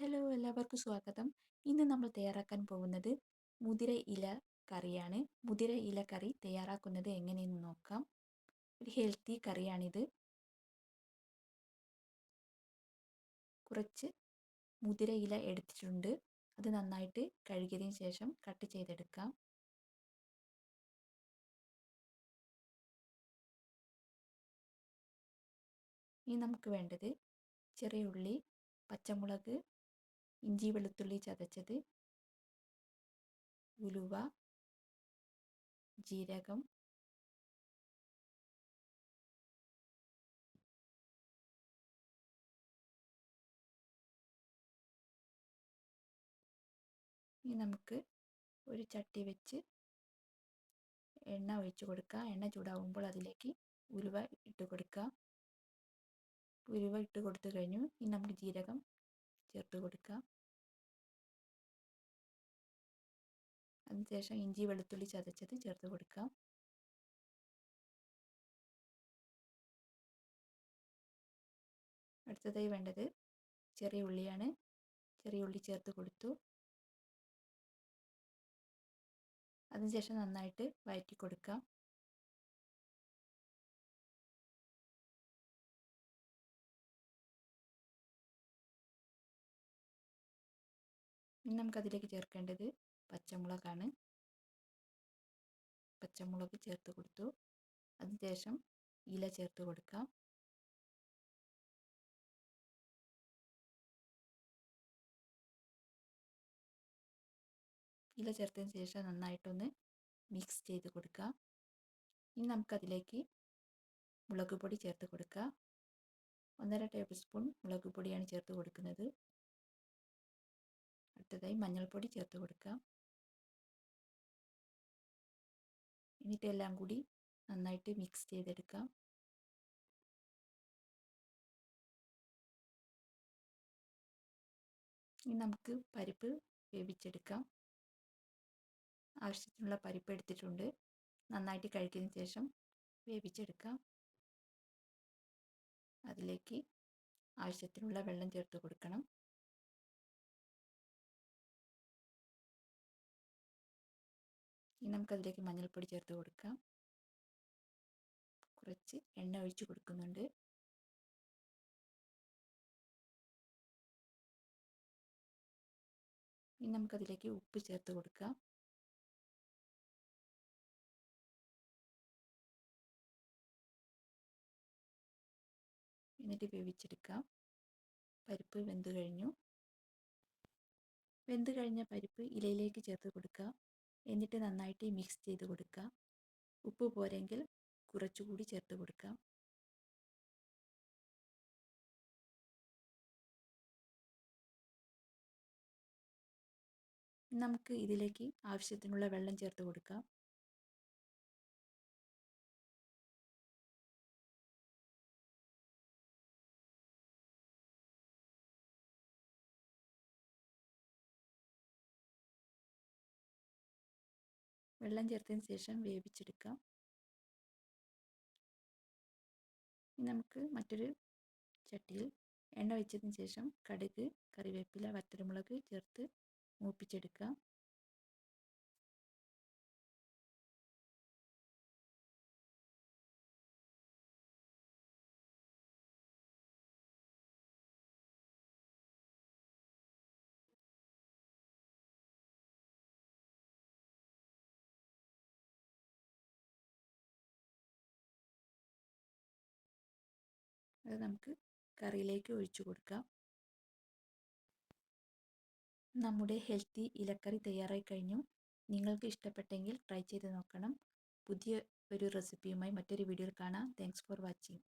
Hello എല്ലാവർക്കും സ്വാഗതം. ഇന്ന് നമ്മൾ തയ്യാറാക്കാൻ പോകുന്നത് മുതിര ഇല കറിയാണ്. മുതിര ഇല കറി തയ്യാറാക്കുന്നത് എങ്ങനെയെന്ന് നോക്കാം. ഒരു ഹെൽത്തി കറിയാണിത്. കുറച്ച് മുതിര ഇല എടുത്തിട്ടുണ്ട്. അത് നന്നായിട്ട് കഴുകിയതിന് ശേഷം കട്ട് ചെയ്തെടുക്കാം. ഇനി നമുക്ക് വേണ്ടത് ചെറിയ ഉള്ളി പച്ചമുളക് ഇഞ്ചി വെളുത്തുള്ളി ചതച്ചത്. ഉലുവ. ജീരകം. ഇനി നമുക്ക് ഒരു ചട്ടി വെച്ച് എണ്ണ ഒഴിച്ചു കൊടുക്കുക എണ്ണ ചൂടാവുമ്പോൾ അതിലേക്ക് ഉലുവ ഇട്ട് കൊടുക്കുക ഉലുവ ഇട്ട് കൊടുത്തു കഴിഞ്ഞു. ഇനി നമുക്ക് ജീരകം ചേർത്ത് കൊടുക്കുക അതിനുശേഷം ഇഞ്ചി വെളുത്തുള്ളി ചതച്ചത് ചേർത്ത് കൊടുക്കാം. അടുത്തതായി വേണ്ടത് ചെറിയ ഉള്ളിയാണ്. ചെറിയ ഉള്ളി ചേർത്ത് കൊടുത്തു. അതിനുശേഷം നന്നായിട്ട് വഴറ്റി കൊടുക്കാം. ഇനി നമുക്കതിലേക്ക് ചേർക്കേണ്ടത് പച്ചമുളകാണ്. പച്ചമുളക് ചേർത്ത് കൊടുത്തു. അതിനുശേഷം ഇല ചേർത്ത് കൊടുക്കാം. ഇല ചേർത്തതിന് ശേഷം നന്നായിട്ടൊന്ന് മിക്സ് ചെയ്ത് കൊടുക്കാം ഇനി നമുക്കതിലേക്ക് മുളക് പൊടി ചേർത്ത് കൊടുക്കുക. ഒന്നര ടേബിൾ സ്പൂൺ മുളക് പൊടിയാണ് ചേർത്ത് കൊടുക്കുന്നത്. അടുത്തതായി മഞ്ഞൾപ്പൊടി ചേർത്ത് കൊടുക്കാം എന്നിട്ട് എല്ലാം കൂടി നന്നായിട്ട് മിക്സ് ചെയ്തെടുക്കാം. ഇനി നമുക്ക് പരിപ്പ് വേവിച്ചെടുക്കാം. ആവശ്യത്തിനുള്ള പരിപ്പ് എടുത്തിട്ടുണ്ട്. നന്നായിട്ട് കഴുകിയതിന് ശേഷം വേവിച്ചെടുക്കാം. അതിലേക്ക് ആവശ്യത്തിനുള്ള വെള്ളം ചേർത്ത് കൊടുക്കണം. ഇനി നമുക്കതിലേക്ക് മഞ്ഞൾപ്പൊടി ചേർത്ത് കൊടുക്കാം. കുറച്ച് എണ്ണ ഒഴിച്ച് കൊടുക്കുന്നുണ്ട്. ഇനി നമുക്കതിലേക്ക് ഉപ്പ് ചേർത്ത് കൊടുക്കാം. എന്നിട്ട് വേവിച്ചെടുക്കാം. പരിപ്പ് വെന്ത് കഴിഞ്ഞു. വെന്ത് കഴിഞ്ഞ പരിപ്പ് ഇലയിലേക്ക് ചേർത്ത് കൊടുക്കുക എന്നിട്ട് നന്നായിട്ട് മിക്സ് ചെയ്ത് കൊടുക്കുക ഉപ്പ് പോരെങ്കിൽ കുറച്ചുകൂടി ചേർത്ത് കൊടുക്കാം. നമുക്ക് ഇതിലേക്ക് ആവശ്യത്തിനുള്ള വെള്ളം ചേർത്ത് കൊടുക്കാം. വെള്ളം ചേർത്തതിന് ശേഷം വേവിച്ചെടുക്കാം. നമുക്ക് മറ്റൊരു ചട്ടിയിൽ എണ്ണ വെച്ചതിന് ശേഷം കടുക് കറിവേപ്പില വറ്റൽമുളക് ചേർത്ത് മൂപ്പിച്ചെടുക്കാം. അത് നമുക്ക് കറിയിലേക്ക് ഒഴിച്ചു കൊടുക്കാം. നമ്മുടെ ഹെൽത്തി ഇലക്കറി തയ്യാറായി കഴിഞ്ഞു. നിങ്ങൾക്ക് ഇഷ്ടപ്പെട്ടെങ്കിൽ ട്രൈ ചെയ്ത് നോക്കണം. പുതിയ ഒരു റെസിപ്പിയുമായി മറ്റൊരു വീഡിയോയിൽ കാണാം. Thanks for watching